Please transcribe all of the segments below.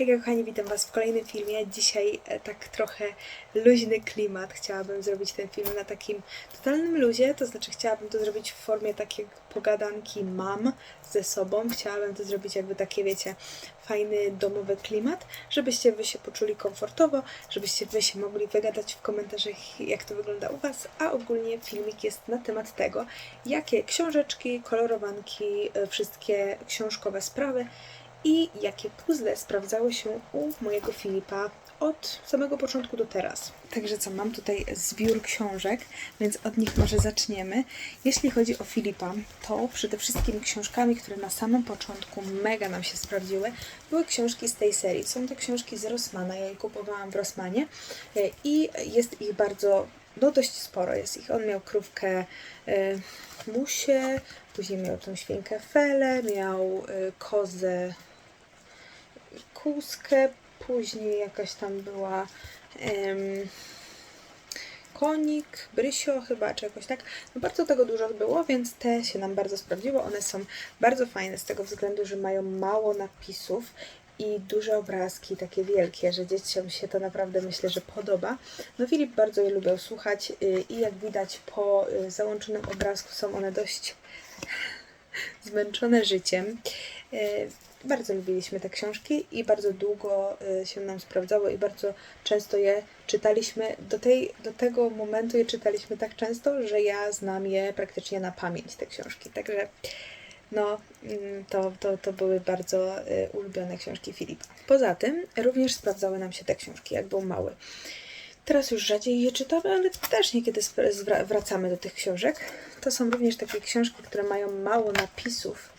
Hej kochani, witam Was w kolejnym filmie. Dzisiaj e, tak trochę luźny klimat. Chciałabym zrobić ten film na takim totalnym luzie, to znaczy chciałabym to zrobić w formie takiej pogadanki mam ze sobą. Chciałabym to zrobić jakby takie, wiecie, fajny domowy klimat, żebyście Wy się poczuli komfortowo, żebyście Wy się mogli wygadać w komentarzach, jak to wygląda u Was, a ogólnie filmik jest na temat tego, jakie książeczki, kolorowanki, e, wszystkie książkowe sprawy i jakie puzzle sprawdzały się u mojego Filipa od samego początku do teraz. Także co, mam tutaj zbiór książek, więc od nich może zaczniemy. Jeśli chodzi o Filipa, to przede wszystkim książkami, które na samym początku mega nam się sprawdziły, były książki z tej serii. Są to książki z Rossmana, ja je kupowałam w Rossmanie e, i jest ich bardzo, no dość sporo jest ich. On miał krówkę y, Musię, później miał tą świnkę Felę, miał y, kozę Kózkę, później jakaś tam była em, konik, brysio chyba, czy jakoś tak. No bardzo tego dużo było, więc te się nam bardzo sprawdziło. One są bardzo fajne z tego względu, że mają mało napisów i duże obrazki, takie wielkie, że dzieciom się to naprawdę myślę, że podoba. No Filip bardzo je lubił słuchać y, i jak widać po y, załączonym obrazku są one dość zmęczone życiem. Bardzo lubiliśmy te książki i bardzo długo y, się nam sprawdzały i bardzo często je czytaliśmy. Do, tej, do tego momentu je czytaliśmy tak często, że ja znam je praktycznie na pamięć, te książki. Także no, mm, to, to, to były bardzo y, ulubione książki Filipa. Poza tym również sprawdzały nam się te książki, jak był mały. Teraz już rzadziej je czytamy, ale też niekiedy wracamy do tych książek. To są również takie książki, które mają mało napisów,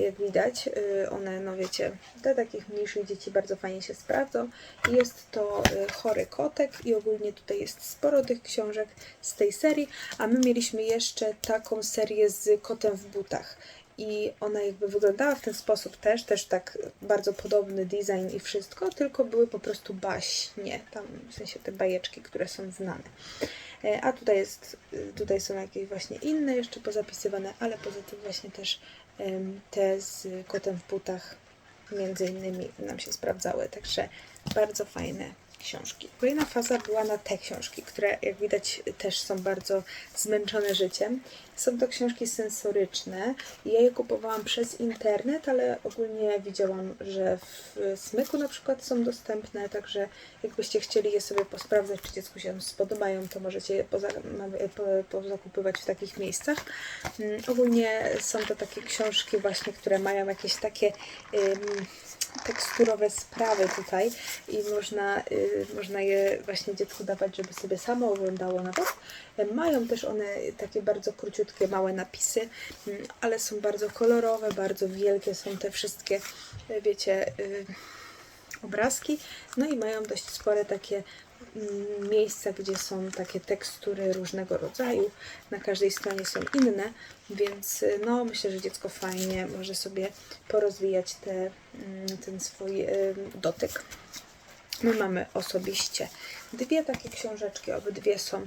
jak widać. Y, One, no wiecie, dla takich mniejszych dzieci bardzo fajnie się sprawdzą. Jest to y, Chory Kotek i ogólnie tutaj jest sporo tych książek z tej serii, a my mieliśmy jeszcze taką serię z Kotem w butach. I ona jakby wyglądała w ten sposób też, też tak bardzo podobny design i wszystko, tylko były po prostu baśnie, tam w sensie te bajeczki, które są znane. E, A tutaj jest, tutaj są jakieś właśnie inne jeszcze pozapisywane, ale poza tym właśnie też te z kotem w butach między innymi nam się sprawdzały, także bardzo fajne książki. Kolejna faza była na te książki, które jak widać też są bardzo zmęczone życiem. Są to książki sensoryczne. Ja je kupowałam przez internet, ale ogólnie widziałam, że w Smyku na przykład są dostępne, także jakbyście chcieli je sobie posprawdzać, czy dziecku się spodobają, to możecie je poza, po, pozakupywać w takich miejscach. Mm, Ogólnie są to takie książki właśnie, które mają jakieś takie ym, teksturowe sprawy tutaj i można, y, można je właśnie dziecku dawać, żeby sobie samo oglądało nawet. Mają też one takie bardzo króciutkie, małe napisy, mm, ale są bardzo kolorowe, bardzo wielkie są te wszystkie, e, wiecie, y, obrazki. No i mają dość spore takie mm, miejsca, gdzie są takie tekstury różnego rodzaju. Na każdej stronie są inne, więc y, no myślę, że dziecko fajnie może sobie porozwijać te, mm, ten swój dotyk. My mamy osobiście dwie takie książeczki, obydwie są e,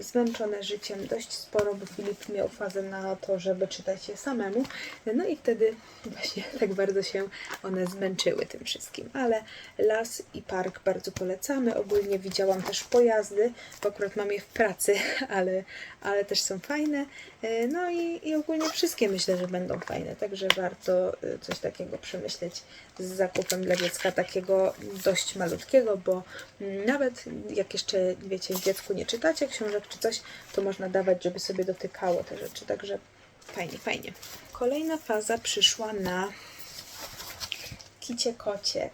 zmęczone życiem dość sporo, bo Filip miał fazę na to, żeby czytać je samemu. No i wtedy właśnie tak bardzo się one zmęczyły tym wszystkim. Ale las i park bardzo polecamy. Ogólnie widziałam też pojazdy, bo akurat mam je w pracy, ale, ale też są fajne. E, No i, i ogólnie wszystkie myślę, że będą fajne, także warto e, coś takiego przemyśleć z zakupem dla dziecka takiego dość malutkiego, bo nawet jak jeszcze, wiecie, dziecku nie czytacie książek czy coś, to można dawać, żeby sobie dotykało te rzeczy, także fajnie, fajnie. Kolejna faza przyszła na Kicie Kocie.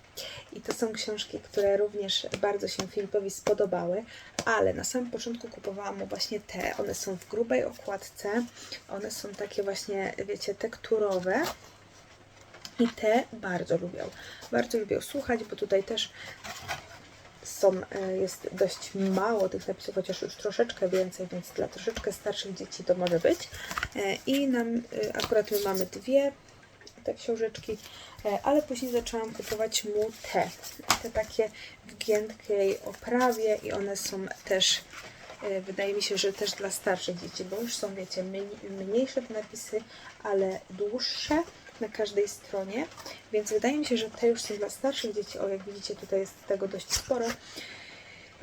I to są książki, które również bardzo się Filipowi spodobały, ale na samym początku kupowałam mu właśnie te. One są w grubej okładce, one są takie właśnie, wiecie, tekturowe. I te bardzo lubią. Bardzo lubią słuchać, bo tutaj też są, e, jest dość mało tych napisów, chociaż już troszeczkę więcej, więc dla troszeczkę starszych dzieci to może być. E, I nam, e, akurat my mamy dwie te książeczki, ale później zaczęłam kupować mu te, te takie w giętkiej oprawie i one są też, wydaje mi się, że też dla starszych dzieci, bo już są, wiecie, mniej- mniejsze te napisy, ale dłuższe na każdej stronie, więc wydaje mi się, że te już są dla starszych dzieci. O, jak widzicie, tutaj jest tego dość sporo.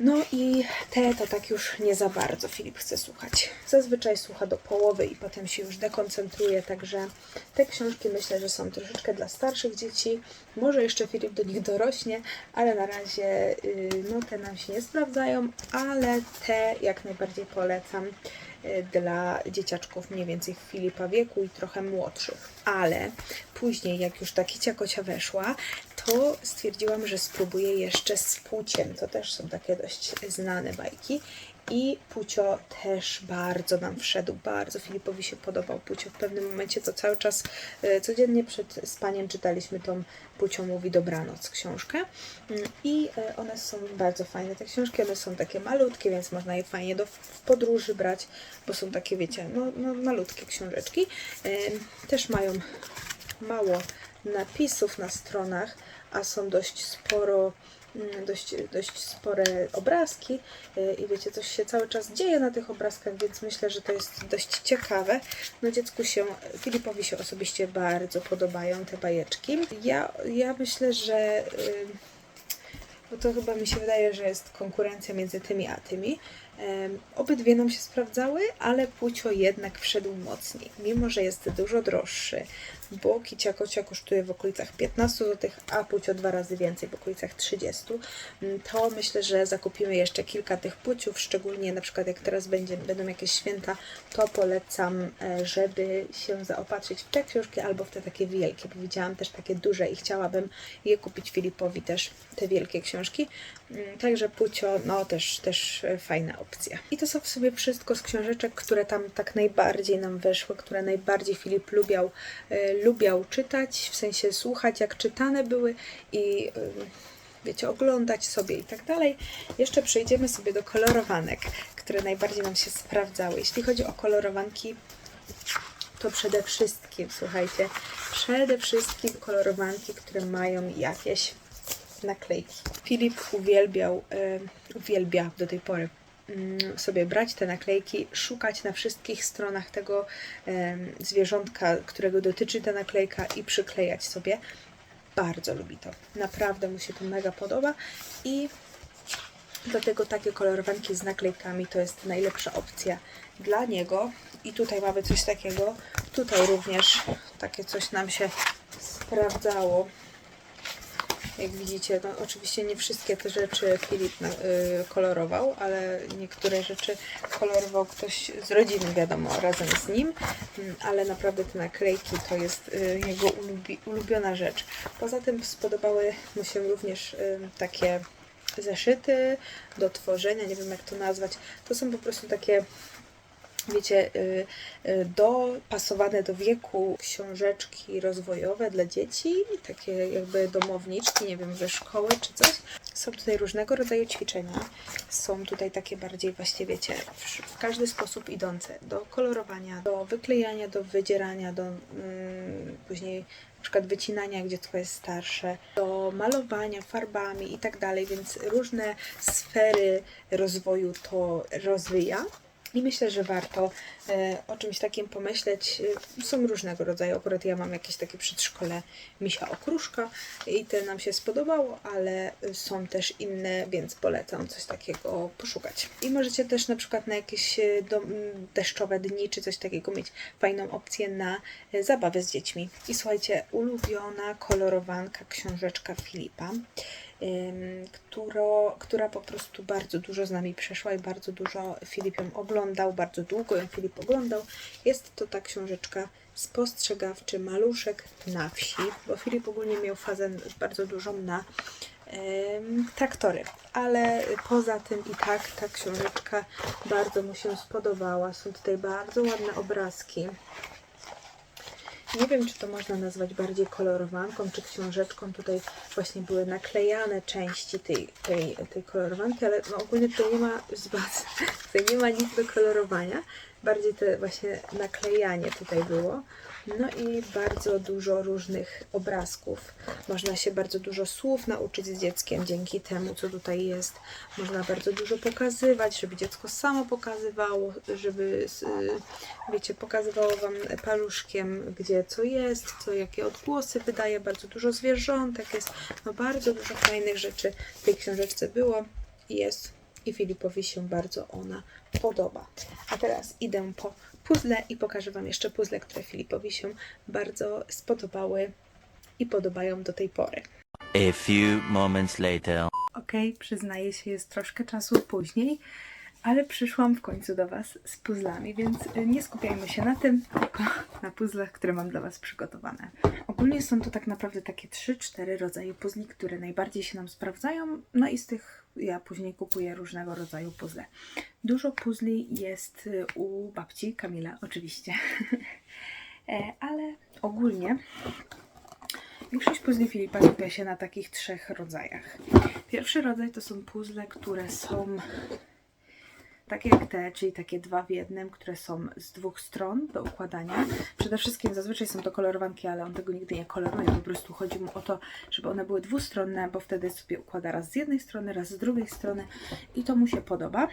No i te to tak już nie za bardzo Filip chce słuchać. Zazwyczaj słucha do połowy i potem się już dekoncentruje, także te książki myślę, że są troszeczkę dla starszych dzieci. Może jeszcze Filip do nich dorośnie, ale na razie y, no, te nam się nie sprawdzają, ale te jak najbardziej polecam dla dzieciaczków mniej więcej Filipa wieku i trochę młodszych. Ale później, jak już ta kicia kocia weszła, to stwierdziłam, że spróbuję jeszcze z Puciem. To też są takie dość znane bajki. I Pucio też bardzo nam wszedł, bardzo Filipowi się podobał Pucio. W pewnym momencie to cały czas, e, codziennie przed spaniem czytaliśmy tą Pucio mówi dobranoc książkę. Mm, I e, one są bardzo fajne, te książki. One są takie malutkie, więc można je fajnie do podróży brać, bo są takie, wiecie, no, no malutkie książeczki. E, Też mają mało napisów na stronach, a są dość sporo, dość, dość spore obrazki yy, i wiecie, coś się cały czas dzieje na tych obrazkach, więc myślę, że to jest dość ciekawe. No dziecku się, Filipowi się osobiście bardzo podobają te bajeczki. Ja, ja myślę, że yy, bo to chyba mi się wydaje, że jest konkurencja między tymi a tymi. Obydwie nam się sprawdzały, ale Pucio jednak wszedł mocniej, mimo że jest dużo droższy, bo Kicia Kocia kosztuje w okolicach 15 zł, a Pucio dwa razy więcej, w okolicach 30. Mm, To myślę, że zakupimy jeszcze kilka tych Puciów, szczególnie na przykład jak teraz będzie, będą jakieś święta, to polecam, e, żeby się zaopatrzyć w te książki albo w te takie wielkie, bo widziałam też takie duże i chciałabym je kupić Filipowi też, te wielkie książki. Mm, Także Pucio, no też, też fajna opcja. I to są w sobie wszystko z książeczek, które tam tak najbardziej nam weszły, które najbardziej Filip lubiał, e, lubiał czytać, w sensie słuchać jak czytane były i e, wiecie, oglądać sobie i tak dalej. Jeszcze przejdziemy sobie do kolorowanek, które najbardziej nam się sprawdzały. Jeśli chodzi o kolorowanki, to przede wszystkim, słuchajcie, przede wszystkim kolorowanki, które mają jakieś naklejki. Filip uwielbiał, e, uwielbia do tej pory sobie brać te naklejki, szukać na wszystkich stronach tego zwierzątka, którego dotyczy ta naklejka i przyklejać sobie. Bardzo lubi to. Naprawdę mu się to mega podoba i dlatego takie kolorowanki z naklejkami to jest najlepsza opcja dla niego. I tutaj mamy coś takiego. Tutaj również takie coś nam się sprawdzało. Jak widzicie, no oczywiście nie wszystkie te rzeczy Filip y, kolorował, ale niektóre rzeczy kolorował ktoś z rodziny, wiadomo, razem z nim, Mm, ale naprawdę te naklejki to jest y, jego ulubi, ulubiona rzecz. Poza tym spodobały mu się również y, takie zeszyty do tworzenia, nie wiem jak to nazwać. To są po prostu takie wiecie, y, y, dopasowane do wieku książeczki rozwojowe dla dzieci, takie jakby domowniczki, nie wiem, ze szkoły czy coś. Są tutaj różnego rodzaju ćwiczenia. Są tutaj takie bardziej właśnie, wiecie, w, każdy sposób idące do kolorowania, do wyklejania, do wydzierania, do mm, później na przykład wycinania, jak dziecko jest starsze, do malowania farbami i tak dalej, więc różne sfery rozwoju to rozwija. I myślę, że warto e, o czymś takim pomyśleć. E, Są różnego rodzaju. Akurat ja mam jakieś takie przedszkole Misia Okruszka i te nam się spodobało, ale są też inne, więc polecam coś takiego poszukać. I możecie też na przykład na jakieś e, deszczowe dni czy coś takiego mieć fajną opcję na zabawę z dziećmi. I słuchajcie, ulubiona kolorowanka książeczka Filipa ym, któro, która po prostu bardzo dużo z nami przeszła i bardzo dużo Filip ją oglądał, bardzo długo ją Filip oglądał. Jest to ta książeczka Spostrzegawczy Maluszek na wsi, bo Filip ogólnie miał fazę bardzo dużą na traktory, ale poza tym i tak ta książeczka bardzo mu się spodobała. Są tutaj bardzo ładne obrazki. Nie wiem, czy to można nazwać bardziej kolorowanką, czy książeczką. Tutaj właśnie były naklejane części tej, tej, tej kolorowanki, ale no ogólnie tutaj nie ma zbaz, tutaj nie ma nic do kolorowania. Bardziej to właśnie naklejanie tutaj było. No i bardzo dużo różnych obrazków. Można się bardzo dużo słów nauczyć z dzieckiem dzięki temu, co tutaj jest. Można bardzo dużo pokazywać, żeby dziecko samo pokazywało, żeby, wiecie, pokazywało Wam paluszkiem, gdzie co jest, co jakie odgłosy wydaje. Bardzo dużo zwierzątek jest. No bardzo dużo fajnych rzeczy w tej książeczce było i jest. I Filipowi się bardzo ona podoba. A teraz idę po puzzle i pokażę Wam jeszcze puzzle, które Filipowi się bardzo spodobały i podobają do tej pory. A few moments later. Okej, przyznaję się, jest troszkę czasu później, ale przyszłam w końcu do Was z puzzlami, więc y, nie skupiajmy się na tym, tylko na puzzlach, które mam dla Was przygotowane. Ogólnie są to tak naprawdę takie 3-4 rodzaje puzli, które najbardziej się nam sprawdzają, no i z tych ja później kupuję różnego rodzaju puzzle. Dużo puzli jest y, u babci Kamila, oczywiście, E, ale ogólnie Większość puzli Filipa skupia się na takich trzech rodzajach. Pierwszy rodzaj to są puzzle, które są takie jak te, czyli takie dwa w jednym, które są z dwóch stron do układania. Przede wszystkim zazwyczaj są to kolorowanki, ale on tego nigdy nie koloruje, po prostu chodzi mu o to, żeby one były dwustronne, bo wtedy sobie układa raz z jednej strony, raz z drugiej strony i to mu się podoba.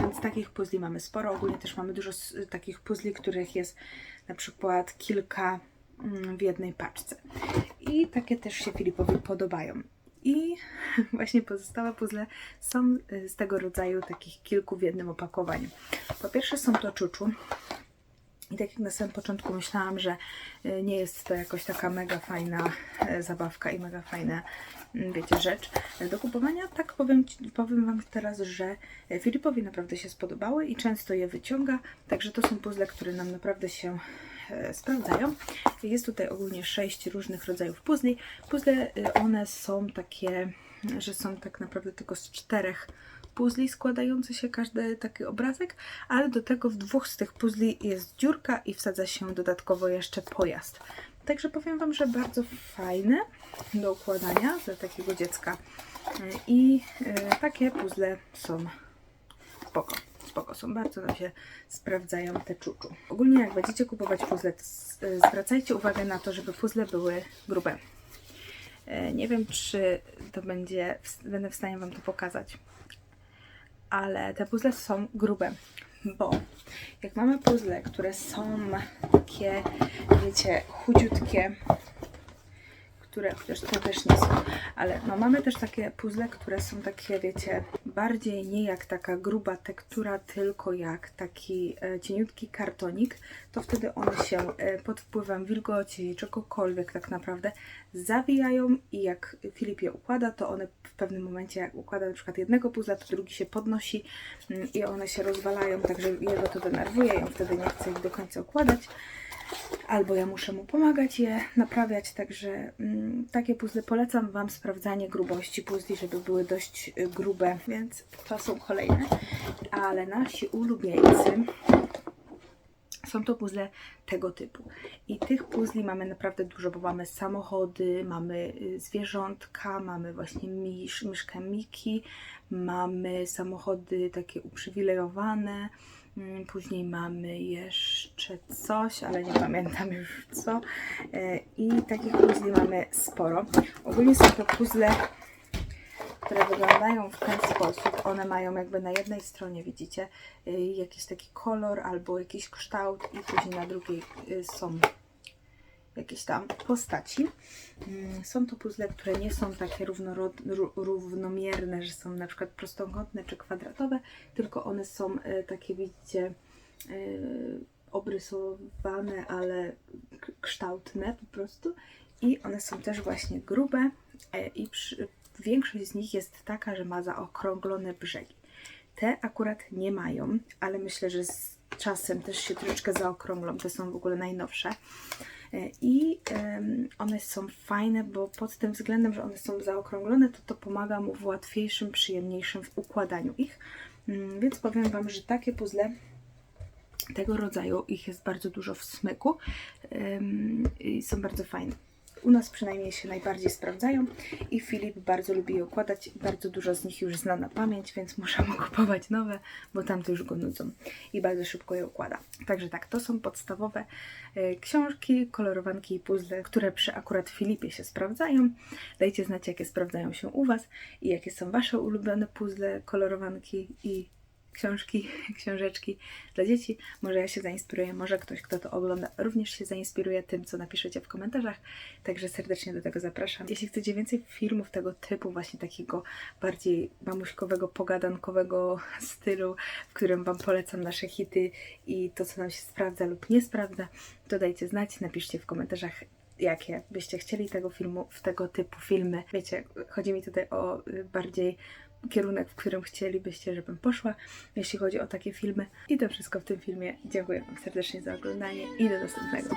Więc takich puzli mamy sporo. Ogólnie też mamy dużo takich puzli, których jest na przykład kilka mm, w jednej paczce. I takie też się Filipowi podobają. I właśnie pozostałe puzzle są y, z tego rodzaju takich kilku w jednym opakowaniu. Po pierwsze są to czuczu. I tak jak na samym początku myślałam, że y, nie jest to jakoś taka mega fajna e, zabawka i mega fajna, mm, wiecie, rzecz do kupowania, tak powiem, powiem Wam teraz, że Filipowi naprawdę się spodobały i często je wyciąga, także to są puzzle, które nam naprawdę się sprawdzają. Jest tutaj ogólnie sześć różnych rodzajów puzli. Puzzle, y, one są takie, że są tak naprawdę tylko z czterech puzli składający się każdy taki obrazek, ale do tego w dwóch z tych puzli jest dziurka i wsadza się dodatkowo jeszcze pojazd. Także powiem Wam, że bardzo fajne do układania dla takiego dziecka. Y, I takie puzzle są spoko. Spoko są, bardzo nam się sprawdzają te czuczu. Ogólnie jak będziecie kupować puzzle, y, zwracajcie uwagę na to, żeby puzzle były grube. E, Nie wiem, czy to będzie, będę w stanie Wam to pokazać, ale te puzzle są grube, bo jak mamy puzzle, które są takie, wiecie, chudziutkie, które chociaż to też nie są, ale no mamy też takie puzzle, które są takie, wiecie, bardziej nie jak taka gruba tektura, tylko jak taki e, cieniutki kartonik, to wtedy one się e, pod wpływem wilgoci, czegokolwiek tak naprawdę zawijają i jak Filip je układa, to one w pewnym momencie, jak układa na przykład jednego puzzla, to drugi się podnosi mm, i one się rozwalają, także jego to denerwuje i on wtedy nie chce ich do końca układać albo ja muszę mu pomagać je naprawiać, także mm, takie puzzle polecam Wam sprawdzanie grubości puzli, żeby były dość y, grube, więc to są kolejne, ale nasi ulubieńcy są to puzzle tego typu. I tych puzli mamy naprawdę dużo, bo mamy samochody, mamy y, zwierzątka, mamy właśnie misz, myszkę Miki, mamy samochody takie uprzywilejowane, później mamy jeszcze coś, ale nie pamiętam już co. E, I takich puzli mamy sporo. Ogólnie są to puzzle które wyglądają w ten sposób. One mają jakby na jednej stronie, widzicie, y, jakiś taki kolor albo jakiś kształt i później na drugiej y, są jakieś tam postaci. Mm, Są to puzzle, które nie są takie równorod, ró- równomierne, że są na przykład prostokątne czy kwadratowe, tylko one są y, takie, widzicie, y, obrysowane, ale kształtne po prostu. I one są też właśnie grube e, i przy, większość z nich jest taka, że ma zaokrąglone brzegi. Te akurat nie mają, ale myślę, że z czasem też się troszeczkę zaokrąglą. Te są w ogóle najnowsze. E, I one są fajne, bo pod tym względem, że one są zaokrąglone, to to pomaga mu w łatwiejszym, przyjemniejszym w układaniu ich. Mm, Więc powiem Wam, że takie puzzle tego rodzaju, ich jest bardzo dużo w smyku i są bardzo fajne. U nas przynajmniej się najbardziej sprawdzają i Filip bardzo lubi je układać. Bardzo dużo z nich już zna na pamięć, więc muszę mu kupować nowe, bo tamte już go nudzą i bardzo szybko je układa. Także tak, to są podstawowe e, książki, kolorowanki i puzzle, które przy akurat Filipie się sprawdzają. Dajcie znać, jakie sprawdzają się u Was i jakie są Wasze ulubione puzzle, kolorowanki i książki, książeczki dla dzieci. Może ja się zainspiruję, może ktoś, kto to ogląda, również się zainspiruje tym, co napiszecie w komentarzach. Także serdecznie do tego zapraszam. Jeśli chcecie więcej filmów tego typu, właśnie takiego bardziej mamuśkowego, pogadankowego stylu, w którym Wam polecam nasze hity i to, co nam się sprawdza lub nie sprawdza, to dajcie znać, napiszcie w komentarzach, jakie byście chcieli tego filmu, w tego typu filmy. Wiecie, chodzi mi tutaj o y, bardziej kierunek, w którym chcielibyście, żebym poszła, jeśli chodzi o takie filmy. I to wszystko w tym filmie. Dziękuję Wam serdecznie za oglądanie i do następnego.